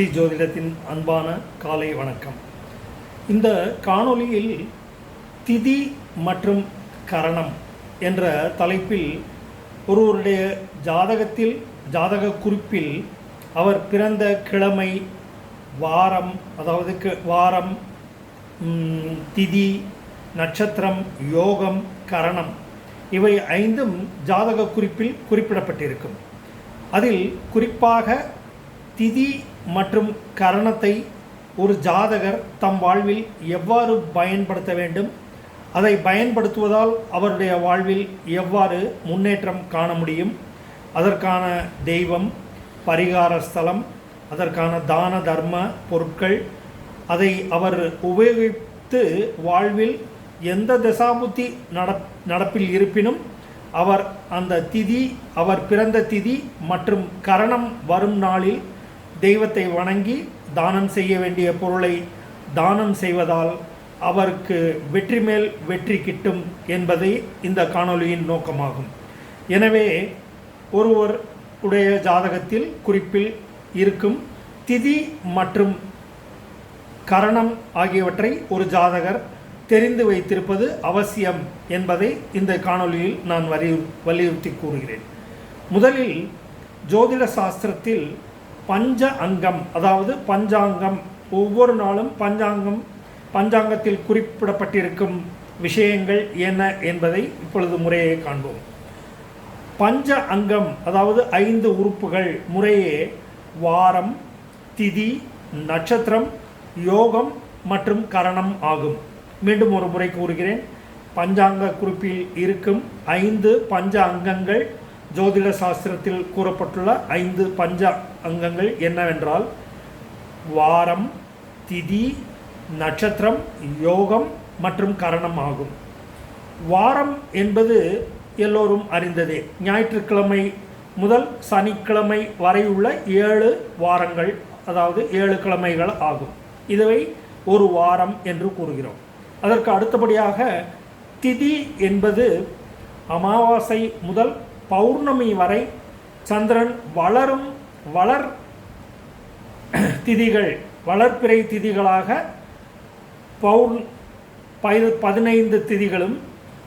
ஸ்ரீ ஜோதிடத்தின் அன்பான காலை வணக்கம். இந்த காணொளியில் திதி மற்றும் கரணம் என்ற தலைப்பில் ஒருவருடைய ஜாதகத்தில் ஜாதக குறிப்பில் அவர் பிறந்த கிழமை வாரம் அதாவது வாரம் திதி நட்சத்திரம் யோகம் கரணம் இவை ஐந்தும் ஜாதக குறிப்பில் குறிப்பிடப்பட்டிருக்கும். அதில் குறிப்பாக திதி மற்றும் கரணத்தை ஒரு ஜாதகர் தம் வாழ்வில் எவ்வாறு பயன்படுத்த வேண்டும்? அதை பயன்படுத்துவதால் அவருடைய வாழ்வில் எவ்வாறு முன்னேற்றம் காண முடியும்? அதற்கான தெய்வம் பரிகார ஸ்தலம் அதற்கான தான தர்ம பொருட்கள் அதை அவர் உபயோகித்து வாழ்வில் எந்த தசாபுத்தி நட நடப்பில் இருப்பினும் அவர் அந்த திதி அவர் பிறந்த திதி மற்றும் கரணம் வரும் நாளில் தெய்வத்தை வணங்கி தானம் செய்ய வேண்டிய பொருளை தானம் செய்வதால் அவருக்கு வெற்றி மேல் வெற்றி கிட்டும் என்பதே இந்த காணொளியின் நோக்கமாகும். எனவே ஒருவர் உடைய ஜாதகத்தில் குறிப்பில் இருக்கும் திதி மற்றும் கரணம் ஆகியவற்றை ஒரு ஜாதகர் தெரிந்து வைத்திருப்பது அவசியம் என்பதை இந்த காணொலியில் நான் வலியு வலியுறுத்தி கூறுகிறேன். முதலில் ஜோதிட சாஸ்திரத்தில் பஞ்ச அங்கம் அதாவது பஞ்சாங்கம். ஒவ்வொரு நாளும் பஞ்சாங்கம் பஞ்சாங்கத்தில் குறிப்பிடப்பட்டிருக்கும் விஷயங்கள் என்ன என்பதை இப்பொழுது முறையை காண்போம். பஞ்ச அங்கம் அதாவது ஐந்து உறுப்புகள் முறையே வாரம் திதி நட்சத்திரம் யோகம் மற்றும் கரணம் ஆகும். மீண்டும் ஒரு முறை கூறுகிறேன். பஞ்சாங்க குறிப்பில் இருக்கும் ஐந்து பஞ்ச அங்கங்கள் ஜோதிட சாஸ்திரத்தில் கூறப்பட்டுள்ள ஐந்து பஞ்ச அங்கங்கள் என்னவென்றால் வாரம் திதி நட்சத்திரம் யோகம் மற்றும் கரணம் ஆகும். வாரம் என்பது எல்லோரும் அறிந்ததே. ஞாயிற்றுக்கிழமை முதல் சனிக்கிழமை வரை உள்ள ஏழு வாரங்கள் அதாவது ஏழு கிழமைகள் ஆகும். இதுவை ஒரு வாரம் என்று கூறுகிறோம். அதற்கு அடுத்தபடியாக திதி என்பது அமாவாசை முதல் பௌர்ணமி வரை சந்திரன் வளரும் வளர் திதிகள் வளர்ப்பிறை திதிகளாக பௌர் பதி- பதினைந்து திதிகளும்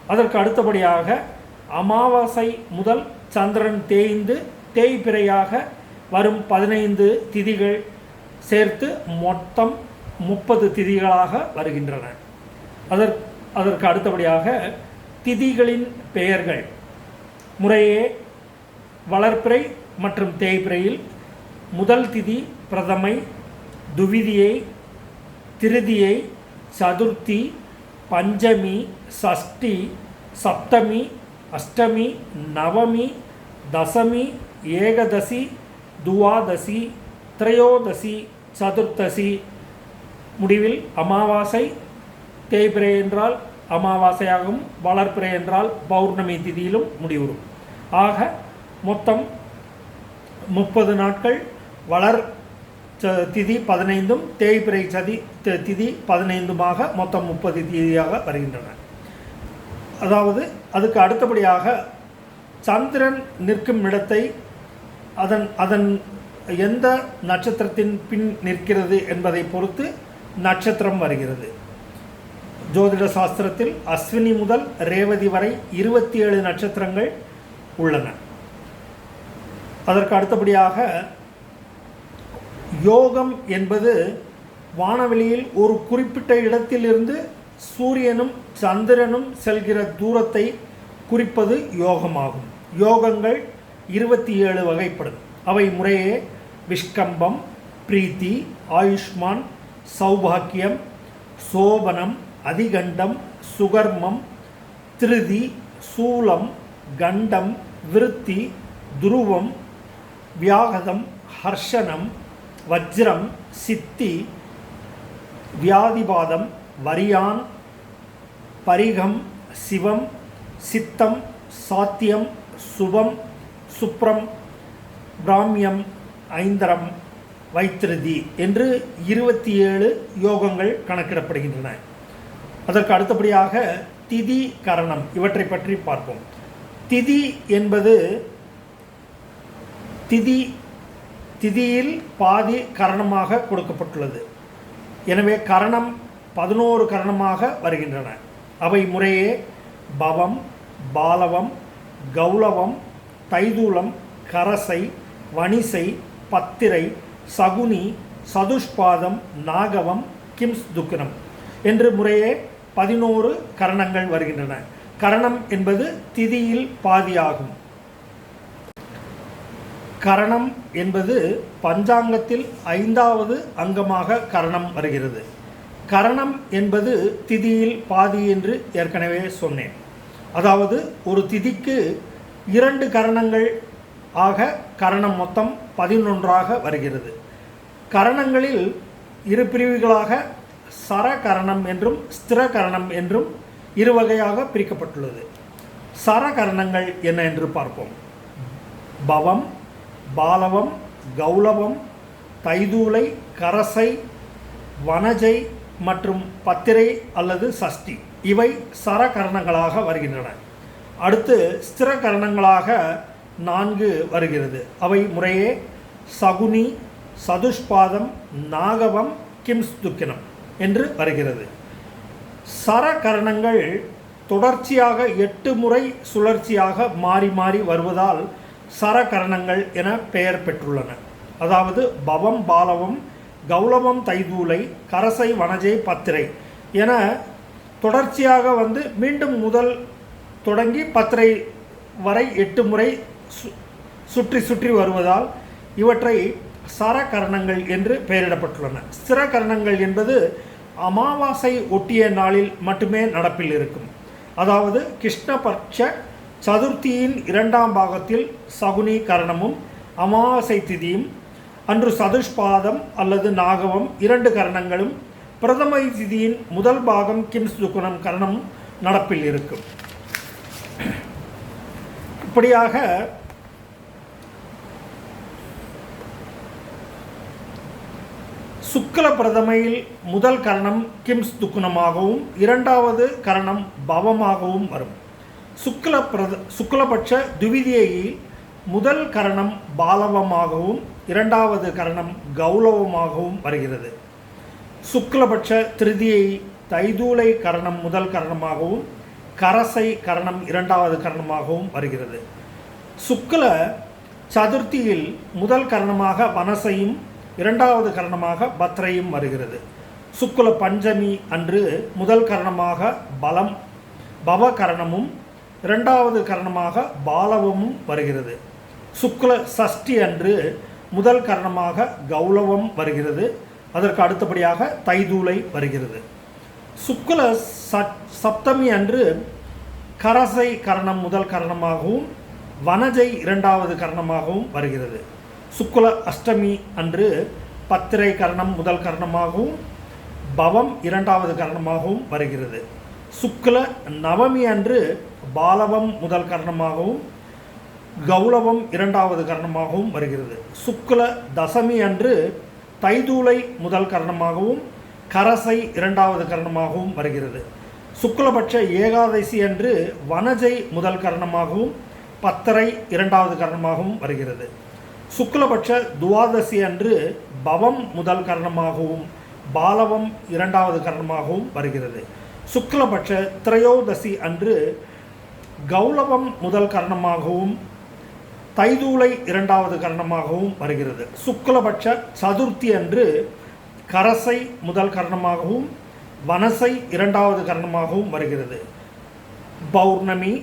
அதற்கு அடுத்தபடியாக அமாவாசை முதல் சந்திரன் தேய்ந்து தேய்பிறையாக வரும் பதினைந்து திதிகள் சேர்த்து மொத்தம் முப்பது திதிகளாக வருகின்றன. அதற் அதற்கு அடுத்தபடியாக திதிகளின் பெயர்கள். முறையே வளர்ப்பிறை மற்றும் தேய்பிறையில் முதல் திதி பிரதமை துவிதியை திருதியை சதுர்த்தி பஞ்சமி சஷ்டி சப்தமி அஷ்டமி நவமி தசமி ஏகதசி துவாதசி திரையோதசி சதுர்த்தசி. முடிவில் அமாவாசை தேய்பிறை என்றால் அமாவாசையாகவும் வளர்ப்பிறை என்றால் பௌர்ணமி திதியிலும் முடிவுறும். ஆக மொத்தம் முப்பது நாட்கள் வளர் ச- திதி பதினைந்தும் தேய்பிரை சதி தி- திதி பதினைந்துமாக மொத்தம் முப்பது திதியாக வருகின்றன. அதாவது அதுக்கு அடுத்தபடியாக சந்திரன் நிற்கும் இடத்தை அதன் அதன் எந்த நட்சத்திரத்தின் பின் நிற்கிறது என்பதை பொறுத்து நட்சத்திரம் வருகிறது. ஜோதிட சாஸ்திரத்தில் அஸ்வினி முதல் ரேவதி வரை இருபத்தி ஏழு நட்சத்திரங்கள் உள்ளன. அதற்கு அடுத்தபடியாக யோகம் என்பது வானவெளியில் ஒரு குறிப்பிட்ட இடத்திலிருந்து சூரியனும் சந்திரனும் செல்கிற தூரத்தை குறிப்பது யோகமாகும். யோகங்கள் இருபத்தி ஏழு வகைப்படும். அவை முறையே விஷ்கம்பம் பிரீத்தி ஆயுஷ்மான் சௌபாக்கியம் சோபனம் அதிகண்டம் சுகர்மம் திருதி சூலம் கண்டம் விருத்தி துருவம் வியாகதம் ஹர்ஷனம் வஜ்ரம் சித்தி வியாதிபாதம் வரியான் பரிகம் சிவம் சித்தம் சாத்தியம் சுபம் சுப்ரம் பிராமியம் ஐந்தரம் வைத்திருதி என்று இருபத்தி ஏழு யோகங்கள் கணக்கிடப்படுகின்றன. அதற்கு அடுத்தபடியாக திதி கரணம் இவற்றை பற்றி பார்ப்போம். திதி என்பது திதி திதியில் பாதி கரணமாக கொடுக்கப்பட்டுள்ளது. எனவே கரணம் பதினோரு கரணமாக வருகின்றன. அவை முறையே பவம் பாலவம் கௌலவம் தைதூலம் கரசை வணிசை பத்திரை சகுனி சதுஷ்பாதம் நாகவம் கிம்ஸ் துக்கினம். என்று முறையே பதினோரு கரணங்கள் வருகின்றன. கரணம் என்பது திதியில் பாதியாகும். கரணம் என்பது பஞ்சாங்கத்தில் ஐந்தாவது அங்கமாக கரணம் வருகிறது. கரணம் என்பது திதியில் பாதி என்று ஏற்கனவே சொன்னேன். அதாவது ஒரு திதிக்கு இரண்டு கரணங்கள் ஆக கரணம் மொத்தம் பதினொன்றாக வருகிறது. கரணங்களில் இரு பிரிவுகளாக சரகரணம் என்றும் ஸ்திரகரணம் என்றும் இரு வகையாக பிரிக்கப்பட்டுள்ளது. சரகரணங்கள் என்ன என்று பார்ப்போம். பவம் பாலவம் கௌலவம் தைதூலை கரசை வனஜை மற்றும் பத்திரை அல்லது சஷ்டி. இவை சரகரணங்களாக வருகின்றன. அடுத்து ஸ்திரகரணங்களாக நான்கு வருகிறது. அவை முறையே சகுனி சதுஷ்பாதம் நாகவம் கிம்ஸ்துக்கினம் என்று வருகிறது. சரகரணங்கள் தொடர்ச்சியாக எட்டு முறை சுழற்சியாக மாறி மாறி வருவதால் சரகரணங்கள் என பெயர் பெற்றுள்ளன. அதாவது பவம் பாலவம் கௌலவம் தைதூலை கரசை வனஜை பத்திரை என தொடர்ச்சியாக வந்து மீண்டும் முதல் தொடங்கி பத்திரை வரை எட்டு முறை சு- சுற்றி சுற்றி வருவதால் இவற்றை சரகரணங்கள் என்று பெயரிடப்பட்டுள்ளன. ஸ்திரகரணங்கள் என்பது அமாவாசை ஒட்டிய நாளில் மட்டுமே நடப்பில் இருக்கும். அதாவது கிருஷ்ணபட்ச சதுர்த்தியின் இரண்டாம் பாகத்தில் சகுனி கரணமும் அமாவாசை திதியும் அன்று சதுஷ்பாதம் அல்லது நாகவம் இரண்டு கரணங்களும் பிரதமை திதியின் முதல் பாகம் கிம்ஸ் துக்குணம் கரணமும் நடப்பில் இருக்கும். இப்படியாக சுக்ல பிரதமையில் முதல் கரணம் கிம்ஸ் துக்குணமாகவும் இரண்டாவது கரணம் பவமாகவும் வரும். சுக்ல பிரத சுக்லபட்ச துவிதியையில் முதல் கரணம் பாலவமாகவும் இரண்டாவது கரணம் கௌலவமாகவும் வருகிறது. சுக்லபட்ச திருதியை தைதூலை கரணம் முதல் கரணமாகவும் கரசை கரணம் இரண்டாவது கரணமாகவும் வருகிறது. சுக்ல சதுர்த்தியில் முதல் கரணமாக வனசையும் இரண்டாவது கரணமாக பத்ரையும் வருகிறது. சுக்குல பஞ்சமி அன்று முதல் கரணமாக பலம் பவ கரணமும் இரண்டாவது கரணமாக பாலவமும் வருகிறது. சுக்ல சஷ்டி அன்று முதல் கரணமாக கௌலவம் வருகிறது. அதற்கு அடுத்தபடியாக தைதூலை வருகிறது. சுக்குல சப்தமி அன்று கரசை கரணம் முதல் கரணமாகவும் வனஜை இரண்டாவது கரணமாகவும் வருகிறது. சுக்ல அஷ்டமி அன்று பத்திரை கரணம் முதல் கரணமாகவும் பவம் இரண்டாவது கரணமாகவும் வருகிறது. சுக்ல நவமி அன்று பாலவம் முதல் கரணமாகவும் கௌலவம் இரண்டாவது கரணமாகவும் வருகிறது. சுக்ல தசமி அன்று தைதூலை முதல் கரணமாகவும் கரசை இரண்டாவது கரணமாகவும் வருகிறது. சுக்லபட்ச ஏகாதசி அன்று வனஜை முதல் கரணமாகவும் பத்தரை இரண்டாவது கரணமாகவும் வருகிறது. சுக்லபட்ச துவாதசி அன்று பவம் முதல் கரணமாகவும் பாலவம் இரண்டாவது கரணமாகவும் வருகிறது. சுக்லபட்ச திரையோதசி அன்று கௌலவம் முதல் கரணமாகவும் தைதூலை இரண்டாவது கரணமாகவும் வருகிறது. சுக்லபட்ச சதுர்த்தி அன்று கரசை முதல் கரணமாகவும் வனசை இரண்டாவது கரணமாகவும் வருகிறது. பௌர்ணமி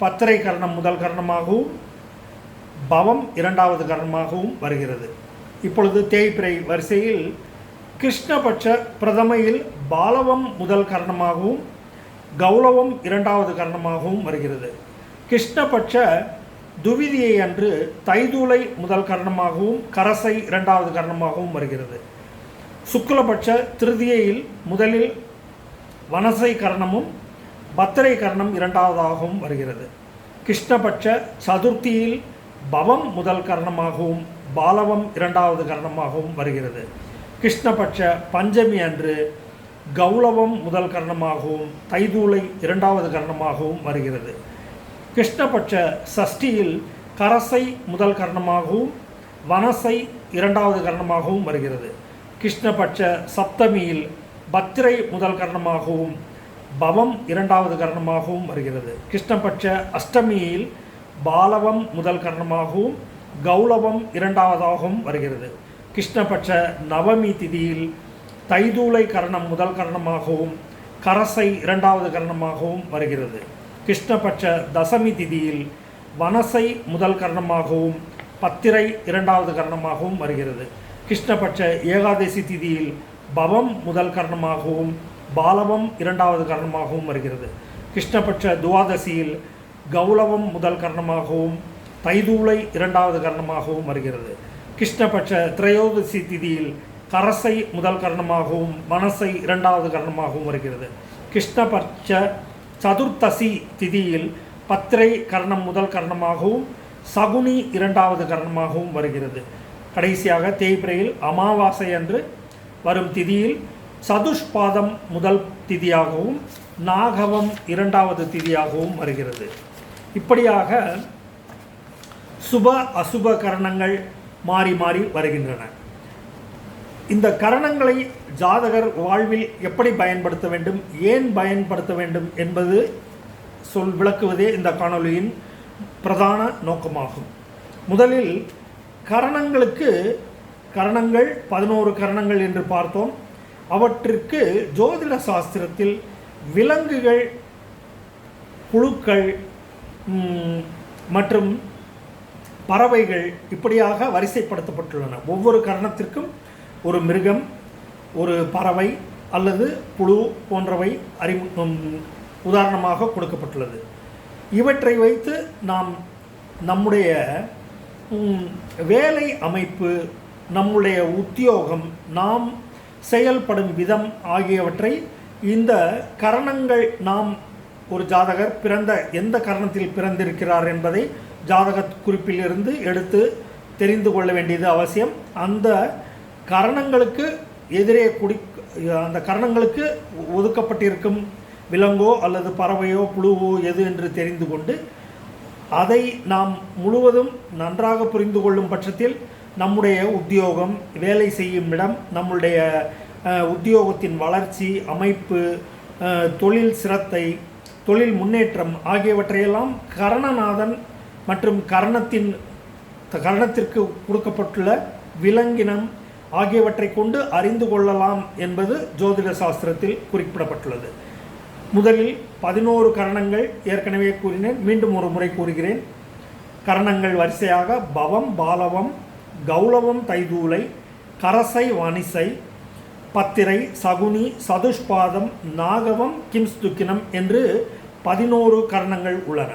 பத்திரை கரணம் முதல் கரணமாகவும் பவம் இரண்டாவது கரணமாகவும் வருகிறது. இப்பொழுது தேய்பிறை வரிசையில் கிருஷ்ணபட்ச பிரதமையில் பாலவம் முதல் கரணமாகவும் கௌலவம் இரண்டாவது கரணமாகவும் வருகிறது. கிருஷ்ணபட்ச துவிதியை அன்று தைதூலை முதல் கரணமாகவும் கரசை இரண்டாவது கரணமாகவும் வருகிறது. சுக்லபட்ச திருதியையில் முதலில் வனசை கரணமும் பத்திரை கரணம் இரண்டாவதாகவும் வருகிறது. கிருஷ்ணபட்ச சதுர்த்தியில் பவம் முதல் கரணமாகவும் பாலவம் இரண்டாவது கரணமாகவும் வருகிறது. கிருஷ்ணபட்ச பஞ்சமி அன்று கௌளவம் முதல் கரணமாகவும் தைதூலை இரண்டாவது கரணமாகவும் வருகிறது. கிருஷ்ணபட்ச சஷ்டியில் கரசை முதல் கரணமாகவும் வனசை இரண்டாவது கரணமாகவும் வருகிறது. கிருஷ்ணபட்ச சப்தமியில் பத்திரை முதல் கரணமாகவும் பவம் இரண்டாவது கரணமாகவும் வருகிறது. கிருஷ்ணபட்ச அஷ்டமியில் பாலவம் முதல் கரணமாகவும் கௌலவம் இரண்டாவதாகவும் வருகிறது. கிருஷ்ணபட்ச நவமி திதியில் தைதூலை கரணம் முதல் கரணமாகவும் கரசை இரண்டாவது கரணமாகவும் வருகிறது. கிருஷ்ணபட்ச தசமி திதியில் வனசை முதல் கரணமாகவும் பத்திரை இரண்டாவது கரணமாகவும் வருகிறது. கிருஷ்ணபட்ச ஏகாதசி திதியில் பவம் முதல் கரணமாகவும் பாலவம் இரண்டாவது கரணமாகவும் வருகிறது. கிருஷ்ணபட்ச துவாதசியில் கௌலவம் முதல் கரணமாகவும் தைதூளை இரண்டாவது கரணமாகவும் வருகிறது. கிருஷ்ணபட்ச திரையோதசி திதியில் கரசை முதல் கரணமாகவும் மனசை இரண்டாவது கரணமாகவும் வருகிறது. கிருஷ்ணபட்ச சதுர்த்தசி திதியில் பத்திரை கரணம் முதல் கரணமாகவும் சகுனி இரண்டாவது கரணமாகவும் வருகிறது. கடைசியாக தேய்பிரையில் அமாவாசை அன்று வரும் திதியில் சதுஷ்பாதம் முதல் திதியாகவும் நாகவம் இரண்டாவது திதியாகவும் வருகிறது. இப்படியாக சுப அசுப கரணங்கள் மாறி மாறி வருகின்றன. இந்த கரணங்களை ஜாதகர் வாழ்வில் எப்படி பயன்படுத்த வேண்டும் ஏன் பயன்படுத்த வேண்டும் என்பது சொல் விளக்குவதே இந்த காணொளியின் பிரதான நோக்கமாகும். முதலில் கரணங்களுக்கு கரணங்கள் பதினோரு கரணங்கள் என்று பார்த்தோம். அவற்றிற்கு ஜோதிட சாஸ்திரத்தில் விலங்குகள் புழுக்கள் மற்றும் பறவைகள் இப்படியாக வரிசைப்படுத்தப்பட்டுள்ளன. ஒவ்வொரு கரணத்திற்கும் ஒரு மிருகம் ஒரு பறவை அல்லது புழு போன்றவை அறி உதாரணமாக கொடுக்கப்பட்டுள்ளது. இவற்றை வைத்து நாம் நம்முடைய வேலை அமைப்பு நம்முடைய உத்தியோகம் நாம் செயல்படும் விதம் ஆகியவற்றை இந்த கரணங்கள் நாம் ஒரு ஜாதகர் பிறந்த எந்த கரணத்தில் பிறந்திருக்கிறார் என்பதை ஜாதக குறிப்பிலிருந்து எடுத்து தெரிந்து கொள்ள வேண்டியது அவசியம். அந்த கரணங்களுக்கு எதிரே குடி அந்த கரணங்களுக்கு ஒதுக்கப்பட்டிருக்கும் விலங்கோ அல்லது பறவையோ புழுவோ எது என்று தெரிந்து கொண்டு அதை நாம் முழுவதும் நன்றாக புரிந்து கொள்ளும் பட்சத்தில் நம்முடைய உத்தியோகம் வேலை செய்யும் இடம் நம்முடைய உத்தியோகத்தின் வளர்ச்சி அமைப்பு தொழில் சிரத்தை தொழில் முன்னேற்றம் ஆகியவற்றையெல்லாம் கரணநாதன் மற்றும் கரணத்தின் கரணத்திற்கு கொடுக்கப்பட்டுள்ள விலங்கினம் ஆகியவற்றை கொண்டு அறிந்து கொள்ளலாம் என்பது ஜோதிட சாஸ்திரத்தில் குறிப்பிடப்பட்டுள்ளது. முதலில் பதினோரு கரணங்கள் ஏற்கனவே கூறினேன் மீண்டும் ஒரு முறை கூறுகிறேன். கரணங்கள் வரிசையாக பவம் பாலவம் கௌலவம் தைதூலை கரசை வனிசை பத்திரை சகுனி சதுஷ்பாதம் நாகவம் கிம்ஸ்துக்கினம் என்று பதினோரு கரணங்கள் உள்ளன.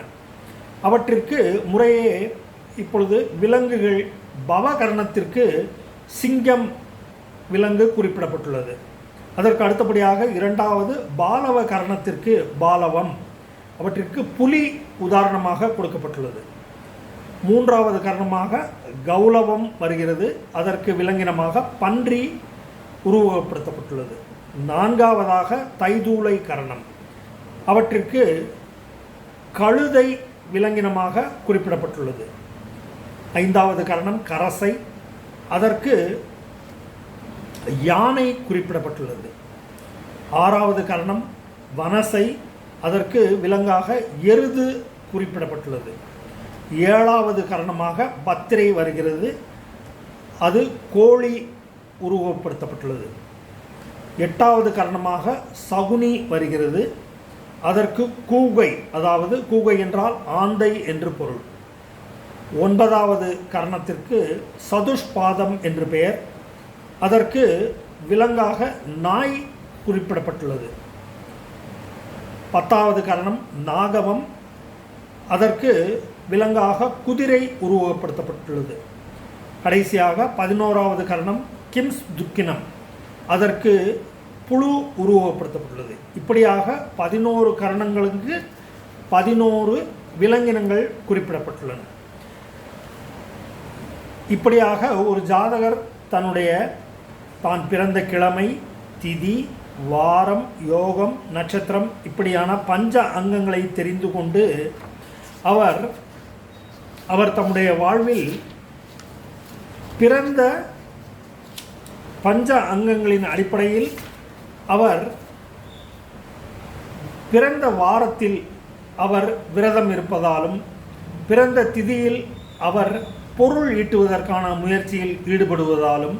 அவற்றிற்கு முறையே இப்பொழுது விலங்குகள் பவகரணத்திற்கு சிங்கம் விலங்கு குறிப்பிடப்பட்டுள்ளது. அதற்கு அடுத்தபடியாக இரண்டாவது பாலவ கரணத்திற்கு பாலவம். அவற்றிற்கு புலி உதாரணமாக கொடுக்கப்பட்டுள்ளது. மூன்றாவது கரணமாக கௌலவம் வருகிறது. அதற்கு விலங்கினமாக பன்றி உருவகப்படுத்தப்பட்டுள்ளது. நான்காவதாக தைதூளை கரணம். அவற்றிற்கு கழுதை விலங்கினமாக குறிப்பிடப்பட்டுள்ளது. ஐந்தாவது கரணம் கரசை. அதற்கு யானை குறிப்பிடப்பட்டுள்ளது. ஆறாவது கரணம் வனசை. அதற்கு விலங்காக எருது குறிப்பிடப்பட்டுள்ளது. ஏழாவது கரணமாக பத்திரை வருகிறது. அது கோழி உருவப்படுத்தப்பட்டுள்ளது எட்டாவது கரணமாக சகுனி வருகிறது. அதற்கு கூகை அதாவது கூகை என்றால் ஆந்தை என்று பொருள். ஒன்பதாவது கரணத்திற்கு சதுஷ்பாதம் என்று பெயர். அதற்கு விலங்காக நாய் குறிப்பிடப்பட்டுள்ளது. பத்தாவது கரணம் நாகவம். அதற்கு விலங்காக குதிரை உருவகப்படுத்தப்பட்டுள்ளது. கடைசியாக பதினோராவது கரணம் கிம்ஸ் துக்கினம். அதற்கு புழு உருவகப்படுத்தப்பட்டுள்ளது. இப்படியாக பதினோரு கரணங்களுக்கு பதினோரு விலங்கினங்கள் குறிப்பிடப்பட்டுள்ளன. இப்படியாக ஒரு ஜாதகர் தன்னுடைய தான் பிறந்த கிழமை திதி வாரம் யோகம் நட்சத்திரம் இப்படியான பஞ்ச அங்கங்களை தெரிந்து கொண்டு அவர் அவர் தம்முடைய வாழ்வில் பிறந்த பஞ்ச அங்கங்களின் அடிப்படையில் அவர் பிறந்த வாரத்தில் அவர் விரதம் இருப்பதாலும் பிறந்த திதியில் அவர் பொருள் ஈட்டுவதற்கான முயற்சியில் ஈடுபடுவதாலும்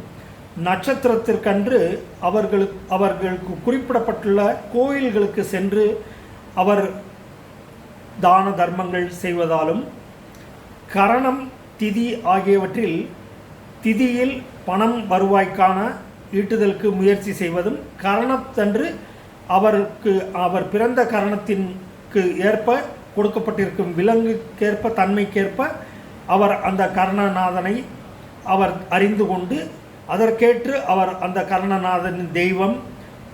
நட்சத்திரத்திற்கன்று அவர்களுக்கு அவர்களுக்கு குறிப்பிடப்பட்டுள்ள கோயில்களுக்கு சென்று அவர் தான தர்மங்கள் செய்வதாலும் கரணம் திதி ஆகியவற்றில் திதியில் பணம் வருவாய்க்கான ஈட்டுதலுக்கு முயற்சி செய்வதும் கரணத்தன்று அவருக்கு அவர் பிறந்த கரணத்திற்கு ஏற்ப கொடுக்கப்பட்டிருக்கும் விலங்குக்கேற்ப தன்மைக்கேற்ப அவர் அந்த கர்ணநாதனை அவர் அறிந்து கொண்டு அதற்கேற்று அவர் அந்த கர்ணநாதனின் தெய்வம்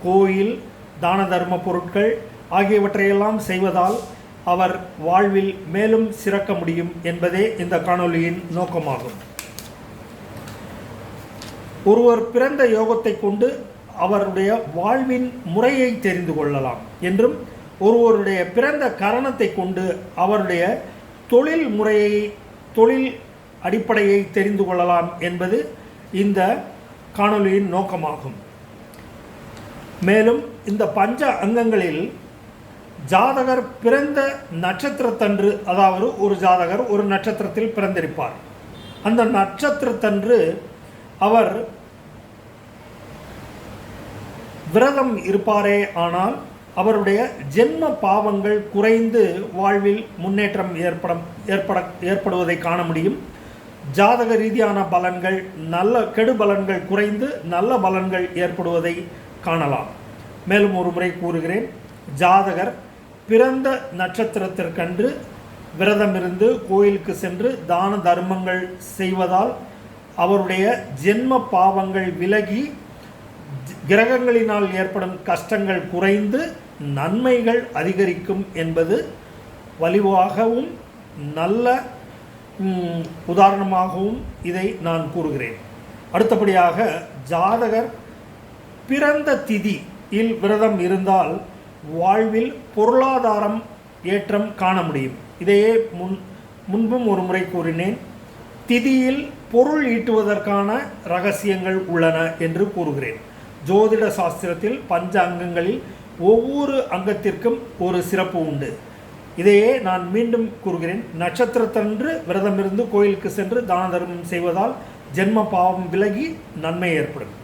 கோயில் தான தர்ம பொருட்கள் ஆகியவற்றையெல்லாம் செய்வதால் அவர் வாழ்வில் மேலும் சிறக்க முடியும் என்பதே இந்த காணொளியின் நோக்கமாகும். ஒருவர் பிறந்த யோகத்தை கொண்டு அவருடைய வாழ்வின் முறையை தெரிந்து கொள்ளலாம் என்றும் ஒருவருடைய பிறந்த கரணத்தை கொண்டு அவருடைய தொழில் முறையை தொழில் அடிப்படையை தெரிந்து கொள்ளலாம் என்பது இந்த காணொளியின் நோக்கமாகும். மேலும் இந்த பஞ்ச அங்கங்களில் ஜாதகர் பிறந்த நட்சத்திரத்தன்று அதாவது ஒரு ஜாதகர் ஒரு நட்சத்திரத்தில் பிறந்திருப்பார். அந்த நட்சத்திரத்தன்று அவர் விரதம் இருப்பாரே ஆனால் அவருடைய ஜென்ம பாவங்கள் குறைந்து வாழ்வில் முன்னேற்றம் ஏற்படும் ஏற்பட ஏற்படுவதை காண முடியும். ஜாதக ரீதியான பலன்கள் நல்ல கெடு பலன்கள் குறைந்து நல்ல பலன்கள் ஏற்படுவதை காணலாம். மேலும் ஒரு முறை கூறுகிறேன் ஜாதகர் பிறந்த நட்சத்திரத்திற்கன்று விரதமிருந்து கோயிலுக்கு சென்று தான தர்மங்கள் செய்வதால் அவருடைய ஜென்ம பாவங்கள் விலகி கிரகங்களினால் ஏற்படும் கஷ்டங்கள் குறைந்து நன்மைகள் அதிகரிக்கும் என்பது வலிவாகவும் நல்ல உதாரணமாகவும் இதை நான் கூறுகிறேன். அடுத்தபடியாக ஜாதகர் பிறந்த திதியில் விரதம் இருந்தால் வாழ்வில் பொருளாதாரம் ஏற்றம் காண முடியும். இதையே முன் முன்பும் ஒரு முறை கூறினேன். திதியில் பொருள் ஈட்டுவதற்கான ரகசியங்கள் உள்ளன என்று கூறுகிறேன். ஜோதிட சாஸ்திரத்தில் பஞ்ச அங்கங்களில் ஒவ்வொரு அங்கத்திற்கும் ஒரு சிறப்பு உண்டு. இதையே நான் மீண்டும் கூறுகிறேன். நட்சத்திரத்தன்று விரதமிருந்து கோயிலுக்கு சென்று தான தர்மம் செய்வதால் ஜென்ம பாவம் விலகி நன்மை ஏற்படும்.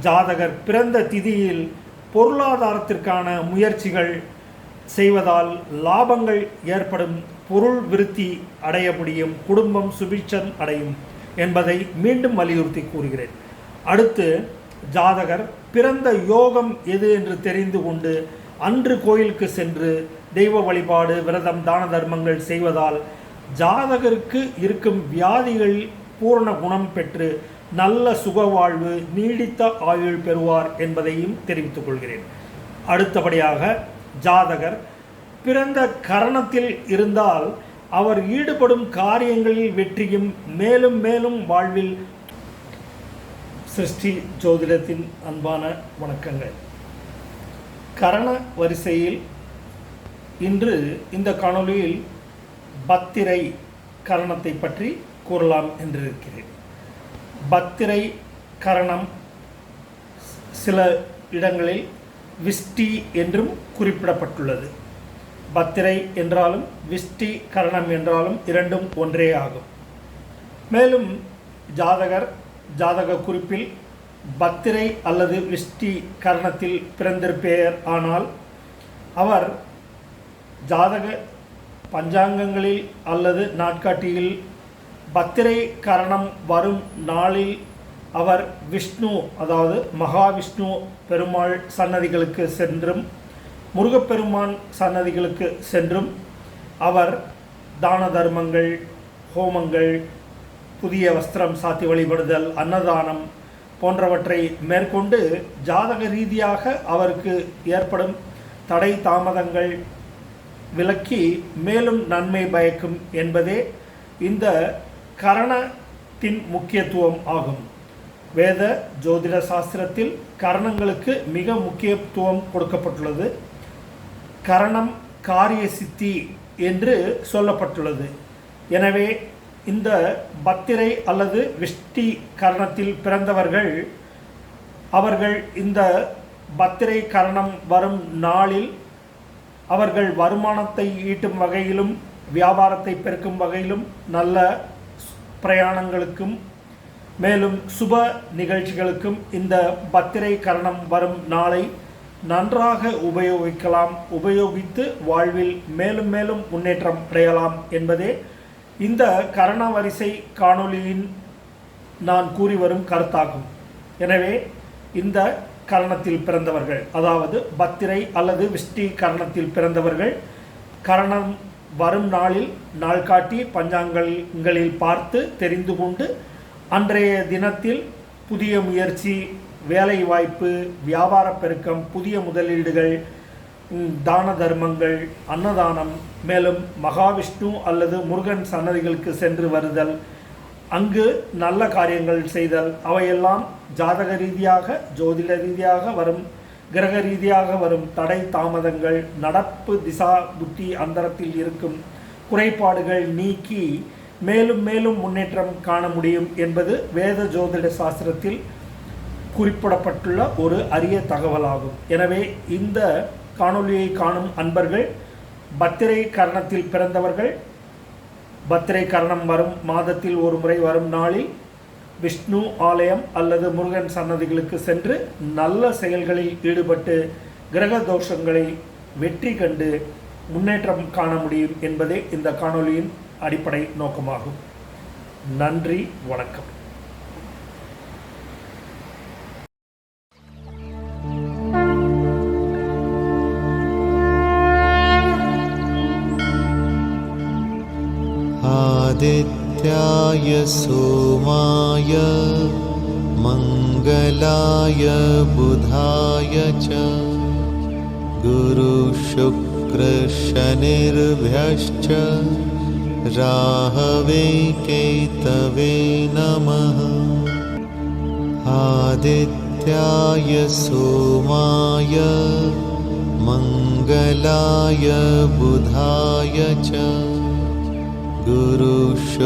ஜாதகர் பிறந்த திதியில் பொருளாதாரத்திற்கான முயற்சிகள் செய்வதால் லாபங்கள் ஏற்படும். பொருள் விருத்தி அடைய முடியும். குடும்பம் சுபிட்சம் அடையும் என்பதை மீண்டும் வலியுறுத்தி கூறுகிறேன். அடுத்து ஜாதகர் பிறந்த யோகம் எது என்று தெரிந்து கொண்டு அன்று கோயிலுக்கு சென்று தெய்வ வழிபாடு விரதம் தான தர்மங்கள் செய்வதால் ஜாதகருக்கு இருக்கும் வியாதிகள் பூரண குணம் பெற்று நல்ல சுக வாழ்வு நீடித்த ஆயுள் பெறுவார் என்பதையும் தெரிவித்துக் கொள்கிறேன். அடுத்தபடியாக ஜாதகர் பிறந்த கரணத்தில் இருந்தால் அவர் ஈடுபடும் காரியங்களில் வெற்றியும் மேலும் மேலும் வாழ்வில் சிருஷ்டி ஜோதிடத்தின் அன்பான வணக்கங்கள். கரண வரிசையில் இன்று இந்த காணொளியில் பத்திரை கரணத்தை பற்றி கூறலாம் என்றிருக்கிறேன். பத்திரை கரணம் சில இடங்களில் விஷ்டி என்றும் குறிப்பிடப்பட்டுள்ளது. பத்திரை என்றாலும் விஷ்டி கரணம் என்றாலும் இரண்டும் ஒன்றே ஆகும். மேலும் ஜாதகர் ஜாதக குறிப்பில் பத்திரை அல்லது விஷ்டி கரணத்தில் பிறந்திருப்பேர் ஆனால் அவர் ஜாதக பஞ்சாங்கங்களில் அல்லது நாட்காட்டியில் பத்திரை கரணம் வரும் நாளில் அவர் விஷ்ணு அதாவது மகாவிஷ்ணு பெருமாள் சன்னதிகளுக்கு சென்றும் முருகப்பெருமான் சன்னதிகளுக்கு சென்றும். அவர் தான தர்மங்கள் ஹோமங்கள் புதிய வஸ்திரம் சாத்தி வழிபடுதல் அன்னதானம் போன்றவற்றை மேற்கொண்டு ஜாதக ரீதியாக அவருக்கு ஏற்படும் தடை தாமதங்கள் விலக்கி மேலும் நன்மை பயக்கும் என்பதே இந்த கரணத்தின் முக்கியத்துவம் ஆகும். வேத ஜோதிட சாஸ்திரத்தில் கரணங்களுக்கு மிக முக்கியத்துவம் கொடுக்கப்பட்டுள்ளது. கரணம் காரிய சித்தி என்று சொல்லப்பட்டுள்ளது. எனவே இந்த பத்திரை அல்லது விஷ்டி கரணத்தில் பிறந்தவர்கள் அவர்கள் இந்த பத்திரை கரணம் வரும் நாளில் அவர்கள் வருமானத்தை ஈட்டும் வகையிலும் வியாபாரத்தை பெருக்கும் வகையிலும் நல்ல பிரயாணங்களுக்கும் மேலும் சுப நிகழ்ச்சிகளுக்கும் இந்த பத்திரை கரணம் வரும் நாளை நன்றாக உபயோகிக்கலாம். உபயோகித்து வாழ்வில் மேலும் மேலும் முன்னேற்றம் அடையலாம் என்பதே இந்த கரண வரிசை காணொளியின் நான் கூறி வரும் கருத்தாகும். எனவே இந்த கரணத்தில் பிறந்தவர்கள் அதாவது பத்திரை அல்லது விஷ்டி கரணத்தில் பிறந்தவர்கள் கரணம் வரும் நாளில் நாள் காட்டி பஞ்சாங்கங்களில் பார்த்து தெரிந்து கொண்டு அன்றைய தினத்தில் புதிய முயற்சி வேலை வாய்ப்பு வியாபார பெருக்கம் புதிய முதலீடுகள் தான தர்மங்கள் அன்னதானம் மேலும் மகாவிஷ்ணு அல்லது முருகன் சன்னதிகளுக்கு சென்று வருதல் அங்கு நல்ல காரியங்கள் செய்தல் அவையெல்லாம் ஜாதக ரீதியாக ஜோதிட ரீதியாக வரும் கிரக ரீதியாக வரும் தடை தாமதங்கள் நடப்பு திசா புத்தி அந்தரத்தில் இருக்கும் குறைபாடுகள் நீக்கி மேலும் மேலும் முன்னேற்றம் காண முடியும் என்பது வேத ஜோதிட சாஸ்திரத்தில் குறிப்பிடப்பட்டுள்ள ஒரு அரிய தகவலாகும். எனவே இந்த காணொலியை காணும் அன்பர்கள் பத்திரை கரணத்தில் பிறந்தவர்கள் பத்திரை கரணம் வரும் மாதத்தில் ஒரு முறை வரும் நாளில் விஷ்ணு ஆலயம் அல்லது முருகன் சன்னதிகளுக்கு சென்று நல்ல செயல்களில் ஈடுபட்டு கிரக தோஷங்களை வெற்றி கண்டு முன்னேற்றம் காண முடியும் என்பதே இந்த காணொலியின் அடிப்படை நோக்கமாகும். நன்றி வணக்கம். सोमाय मङ्गलाय बुधाय च। गुरुशुक्रशनिर्भ्यश्च राहवे केतवे नमः। आदित्याय सोमाय मङ्गलाय बुधाय च। गुरुशु